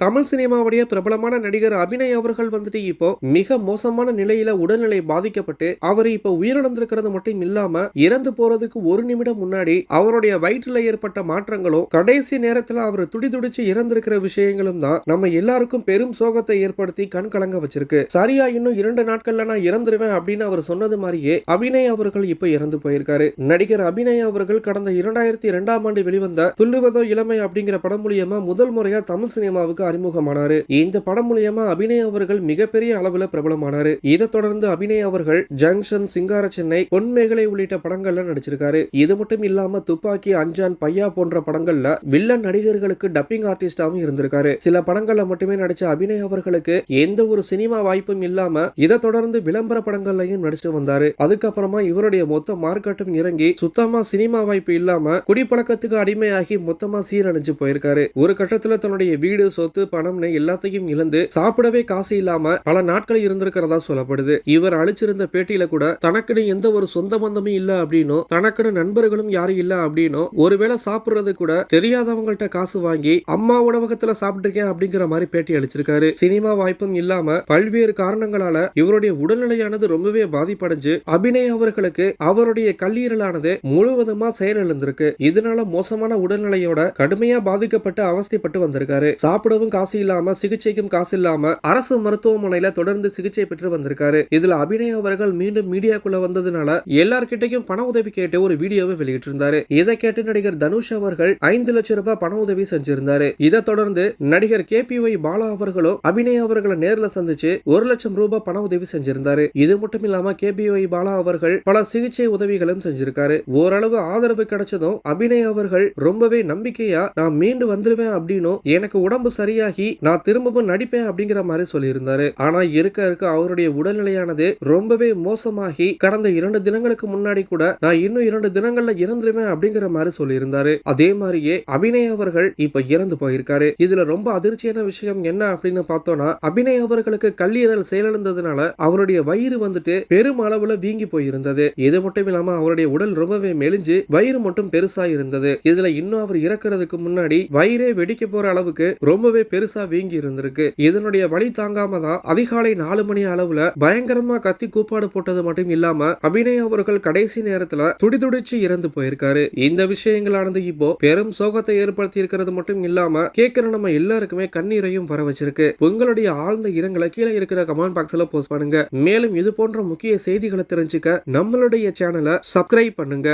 தமிழ் சினிமாவுடைய பிரபலமான நடிகர் அபிநய் அவர்கள் வந்துட்டு இப்போ மிக மோசமான நிலையில உடல்நிலை பாதிக்கப்பட்டு அவர் இப்போ உயிரிழந்திருக்கிறது மட்டும் இல்லாம இறந்து போறதுக்கு ஒரு நிமிடம் முன்னாடி அவருடைய வயிற்றுல ஏற்பட்ட மாற்றங்களும் கடைசி நேரத்துல அவர் துடிதுடிச்சு இறந்திருக்கிற விஷயங்களும் தான் நம்ம எல்லாருக்கும் பெரும் சோகத்தை ஏற்படுத்தி கண் கலங்க வச்சிருக்கு. சரியா இன்னும் இரண்டு நாட்கள்ல நான் இறந்துருவேன் அப்படின்னு அவர் சொன்னது மாதிரியே அபிநய் அவர்கள் இப்ப இறந்து போயிருக்காரு. நடிகர் அபிநய் அவர்கள் கடந்த இரண்டாயிரத்தி இரண்டாம் ஆண்டு வெளிவந்த துள்ளுவதோ இளமை அப்படிங்கிற படம் மூலியமா முதல் முறையா தமிழ் சினிமாவுக்கு அறிமுகமானாரு. இந்த படம் மூலியமா அபிநய் அவர்கள் மிகப்பெரிய அளவுல பிரபலமானாரு. இதை தொடர்ந்து அபிநய் அவர்கள் ஜங்ஷன் சிங்கார சென்னை பொன்மேகலை உள்ளிட்ட படங்கள்ல நடிச்சிருக்காரு. இது மட்டும் இல்லாம துப்பாக்கி அஞ்சான் பையா போன்ற படங்கள்ல வில்லன் நடிகர்களுக்கு டப்பிங் ஆர்டிஸ்டாவும் இருந்திருக்காரு. சில படங்கள்ல மட்டுமே நடிச்ச அபிநய் அவர்களுக்கு எந்த ஒரு சினிமா வாய்ப்பும் இல்லாம இதை தொடர்ந்து விளம்பர படங்கள்லயும் நடிச்சுட்டு வந்தாரு. அதுக்கப்புறமா இவருடைய மொத்த மார்க்கெட்டும் இறங்கி சுத்தமா சினிமா வாய்ப்பு இல்லாம குடிப்பழக்கத்துக்கு அடிமையாகி மொத்தமா சீரழிஞ்சு போயிருக்காரு. ஒரு கட்டத்துல தன்னுடைய வீடு சொத்து பணம்னு எல்லாத்தையும் இழந்து சாப்பிடவே காசு இல்லாம பல நாட்கள் இருந்திருக்கிறதா சொல்லப்படுது. இவர் அழிச்சிருந்த பேட்டியில கூட தனக்குன்னு எந்த ஒரு சொந்த பந்தமும் இல்ல அப்படின்னும் தனக்குன்னு நண்பர்களும் யாரும் இல்ல அப்படின்னும் ஒருவேளை சாப்பிடுறது கூட தெரியாதவங்கள்ட்ட காசு வாங்கி அம்மா உணவகத்துல சாப்பிட்டுருக்கேன் அப்படிங்கிற மாதிரி பேட்டி அளிச்சிருக்காரு. சினிமா வாய்ப்பும் இல்லாம பல்வேறு காரணங்களால இவருடைய உடல்நிலையானது ரொம்பவே பாதிப்படைஞ்சு அபிநய் அவர்களுக்கு அவருடைய கல்லீரலானது முழுவதுமா செயலிழந்திருக்கு. இதனால மோசமான உடல்நிலையோட கடுமையா பாதிக்கப்பட்டு அவஸ்தைப்பட்டு வந்திருக்காரு. சாப்பிடவும் காசு இல்லாம சிகிச்சைக்கும் காசு இல்லாம அரசு மருத்துவமனையில தொடர்ந்து சிகிச்சை பெற்று வந்திருக்காரு. இதுல அபிநய் அவர்கள் மீண்டும் மீடியாக்குள்ள வந்ததுனால எல்லார்கிட்டையும் பண உதவி கேட்டு ஒரு வீடியோவை வெளியிட்டிருந்தாரு. இதை கேட்டு நடிகர் தனுஷ் அவர்கள் ஐந்து லட்சம் ரூபாய் பண உதவி செஞ்சிருந்தாரு. இதை தொடர்ந்து நடிகர் கே பி ஒய் பாலா அவர்களும் அபிநய் அவர்களை நேர்ல சந்திச்சு ஒரு லட்சம் ரூபாய் பண உதவி செஞ்சிருந்தாரு. இது மட்டும் இல்லாம கே பி ஒய் பாலா அவர்கள் பல சிகிச்சை உதவிகளும் செஞ்சிருக்காரு. ஓரளவு ஆதரவு கிடைச்சதும் அபிநய் அவர்கள் ரொம்பவே நம்பிக்கையா நான் மீண்டு வந்துருவேன் அப்படின்னும் எனக்கு உடம்பு சரியாகி நான் திரும்பவும் நடிப்பேன் அப்படிங்கிற மாதிரி சொல்லியிருந்தாரு. ஆனா இருக்க இருக்க அவருடைய உடல்நிலையானது ரொம்பவே மோசமாகி கடந்த இரண்டு தினங்களுக்கு முன்னாடி கூட நான் இன்னும் இரண்டு தினங்கள்ல இறந்துருவேன் அப்படிங்கிற மாதிரி சொல்லியிருந்தாரு. அதே மாதிரியே அபிநய் அவர்கள் இப்ப இறந்து போயிருக்காரு. இதுல ரொம்ப அதிர்ச்சியான விஷயம் என்ன அப்படின்னு பார்த்தோம்னா அபிநய் அவர்களுக்கு கல்லீரல் செயலிழந்ததுனால அவருடைய வயிறு வந்துட்டு பெரும் அளவுல வீங்கி போயிருந்தது. இது மட்டும் இல்லாம அவருடைய உடல் ரொம்பவே மெலிஞ்சு வயிறு மட்டும் பெருசா இருந்தது இதுல இன்னும் அவர் இறக்குறதுக்கு முன்னாடி வயிறே வெடிக்க போற அளவுக்கு ரொம்பவே பெருசா வீங்கி இருந்திருக்கு. இதனுடைய வழி தாங்காம தான் அதிகாலை நாலு மணி அளவுல பயங்கரமா கத்தி கூப்பாடு போட்டது மட்டும் இல்லாம அபிநய் அவர்கள் கடைசி நேரத்துல துடிதுடிச்சு இறந்து போயிருக்காரு. இந்த விஷயங்களானது இப்போ பெரும் சோகத்தை ஏற்படுத்தி இருக்கிறது மட்டும் இல்லாம கேட்கிற நம்ம எல்லாருக்குமே கண்ணீரையும் வர வச்சிருக்கு. உங்களுடைய ஆழ்ந்த இரங்கலை கீழே இருக்கிற கமெண்ட் பாக்ஸ்ல போஸ்ட் பண்ணுங்க. மேலும் இது போன்ற முக்கிய செய்திகளை தெரிஞ்சுக்க நம்மளுடைய சேனலை சப்ஸ்கிரைப் பண்ணுங்க.